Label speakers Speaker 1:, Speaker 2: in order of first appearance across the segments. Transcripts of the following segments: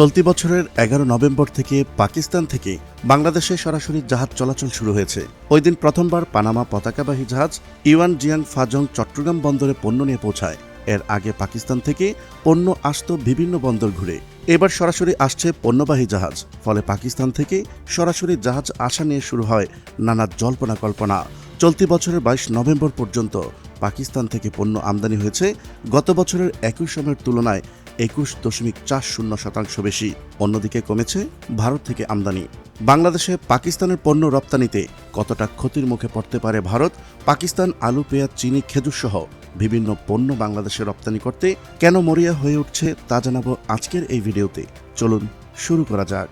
Speaker 1: চলতি বছরের এগারো নভেম্বর থেকে পাকিস্তান থেকে বাংলাদেশে সরাসরি জাহাজ চলাচল শুরু হয়েছে। ওই দিন প্রথমবার পানামা পতাকাবাহী জাহাজ ইওয়ান জিয়াং ফাজং চট্টগ্রাম বন্দরে পণ্য নিয়ে পৌঁছায়। এর আগে পাকিস্তান থেকে পণ্য আসত বিভিন্ন বন্দর ঘুরে। এবার সরাসরি আসছে পণ্যবাহী জাহাজ। ফলে পাকিস্তান থেকে সরাসরি জাহাজ আসা নিয়ে শুরু হয় নানা জল্পনা কল্পনা। চলতি বছরের বাইশ নভেম্বর পর্যন্ত পাকিস্তান থেকে পণ্য আমদানি হয়েছে। গত বছরের একই সময়ের তুলনায় একুশ দশমিক চার শূন্য শতাংশ বেশি। অন্যদিকে কমেছে ভারত থেকে আমদানি। বাংলাদেশে পাকিস্তানের পণ্য রপ্তানিতে কতটা ক্ষতির মুখে পড়তে পারে ভারত, পাকিস্তান, আলু, পেঁয়াজ, চিনি খেজুরসহ বিভিন্ন পণ্য বাংলাদেশে রপ্তানি করতে কেন মরিয়া হয়ে উঠছে তা জানাব আজকের এই ভিডিওতে। চলুন শুরু করা যাক।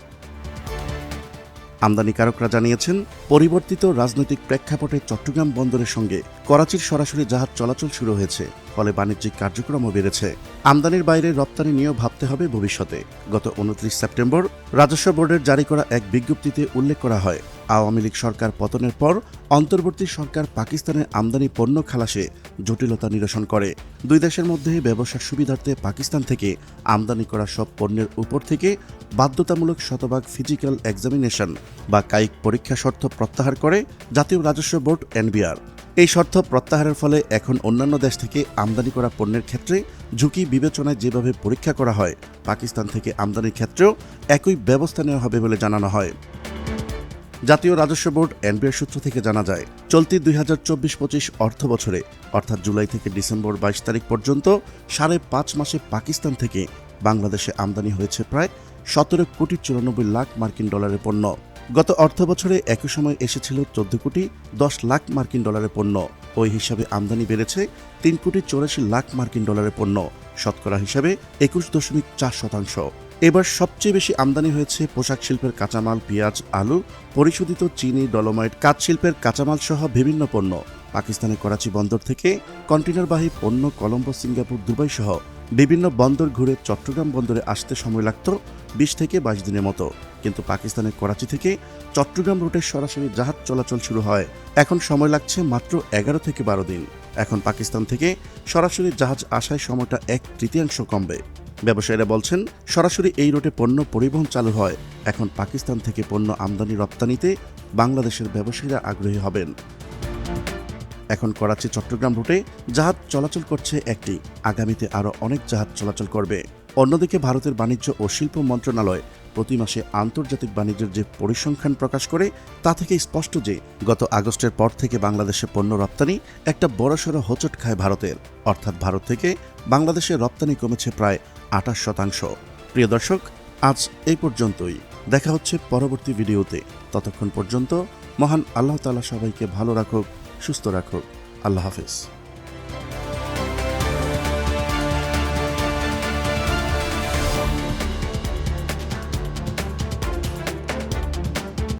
Speaker 1: আমদানিকারকরা জানিয়েছেন, পরিবর্তিত রাজনৈতিক প্রেক্ষাপটে চট্টগ্রাম বন্দরের সঙ্গে করাচির সরাসরি জাহাজ চলাচল শুরু হয়েছে, ফলে বাণিজ্যিক কার্যক্রমও বেড়েছে। আমদানির বাইরে রপ্তানি নিয়েও ভাবতে হবে ভবিষ্যতে। গত উনত্রিশ সেপ্টেম্বর রাজস্ব বোর্ডের জারি করা এক বিজ্ঞপ্তিতে উল্লেখ করা হয় আওয়ামী লীগ সরকার পতনের পর অন্তর্বর্তী সরকার পাকিস্তানের আমদানি পণ্য খালাসে জটিলতা নিরসন করে। দুই দেশের মধ্যে ব্যবসার সুবিধার্থে পাকিস্তান থেকে আমদানি করা সব পণ্যের উপর থেকে বাধ্যতামূলক শতভাগ ফিজিক্যাল এক্সামিনেশন বা কায়িক পরীক্ষা শর্ত প্রত্যাহার করে জাতীয় রাজস্ব বোর্ড এনবিআর। এই শর্ত প্রত্যাহারের ফলে এখন অন্যান্য দেশ থেকে আমদানি করা পণ্যের ক্ষেত্রে ঝুঁকি বিবেচনায় যেভাবে পরীক্ষা করা হয়, পাকিস্তান থেকে আমদানির ক্ষেত্রেও একই ব্যবস্থা নেওয়া হবে বলে জানানো হয়। জাতীয় রাজস্ব বোর্ড এনবিআর সূত্র থেকে জানা যায়, চলতি দুই হাজার চব্বিশ পঁচিশ অর্থ বছরে, অর্থাৎ জুলাই থেকে ডিসেম্বর বাইশ তারিখ পর্যন্ত সাড়ে পাঁচ মাসে পাকিস্তান থেকে বাংলাদেশে আমদানি হয়েছে প্রায় সতেরো কোটি চুরানব্বই লাখ মার্কিন ডলারের পণ্য। গত অর্থ বছরে একই সময় এসেছিল চোদ্দ কোটি দশ লাখ মার্কিন ডলারের পণ্য। ওই হিসাবে আমদানি বেড়েছে তিন কোটি চৌরাশি লাখ মার্কিন ডলারের পণ্য। শতকরা হিসাবে একুশ দশমিক চার শতাংশ। এবার সবচেয়ে বেশি আমদানি হয়েছে পোশাক শিল্পের কাঁচামাল, পেঁয়াজ, আলু, পরিশোধিত চিনি, ডলোমাইট, কাঠ শিল্পের কাঁচামাল সহ বিভিন্ন পণ্য। পাকিস্তানের করাচি বন্দর থেকে কন্টেনারবাহী পণ্য কলম্বো, সিঙ্গাপুর, দুবাই সহ বিভিন্ন বন্দর ঘুরে চট্টগ্রাম বন্দরে আসতে সময় লাগত বিশ থেকে বাইশ দিনের মতো। কিন্তু পাকিস্তানের করাচি থেকে চট্টগ্রাম রুটে সরাসরি জাহাজ চলাচল শুরু হয়। এখন সময় লাগছে মাত্র এগারো থেকে বারো দিন। এখন পাকিস্তান থেকে সরাসরি জাহাজ আসায় সময়টা এক তৃতীয়াংশ কমবে। ব্যবসায়ীরা বলছেন, সরাসরি এই রুটে পণ্য পরিবহন চালু হয়। এখন পাকিস্তান থেকে পণ্য আমদানি রপ্তানিতে বাংলাদেশের ব্যবসায়ীরা আগ্রহী হবেন। এখন করাচি চট্টগ্রাম রুটে জাহাজ চলাচল করছে একটি। আগামীতে আরও অনেক জাহাজ চলাচল করবে। অন্যদিকে ভারতের বাণিজ্য ও শিল্প মন্ত্রণালয় প্রতি মাসে আন্তর্জাতিক বাণিজ্যের যে পরিসংখ্যান প্রকাশ করে, তা থেকে স্পষ্ট যে গত আগস্টের পর থেকে বাংলাদেশে পণ্য রপ্তানি একটা বড়সড় হোঁচট খায় ভারতের। অর্থাৎ ভারত থেকে বাংলাদেশে রপ্তানি কমেছে প্রায় আঠাশ শতাংশ। প্রিয় দর্শক, আজ এই পর্যন্তই। দেখা হচ্ছে পরবর্তী ভিডিওতে। ততক্ষণ পর্যন্ত মহান আল্লাহ তালা সবাইকে ভালো রাখুক, সুস্থ রাখুক। আল্লাহ হাফিজ।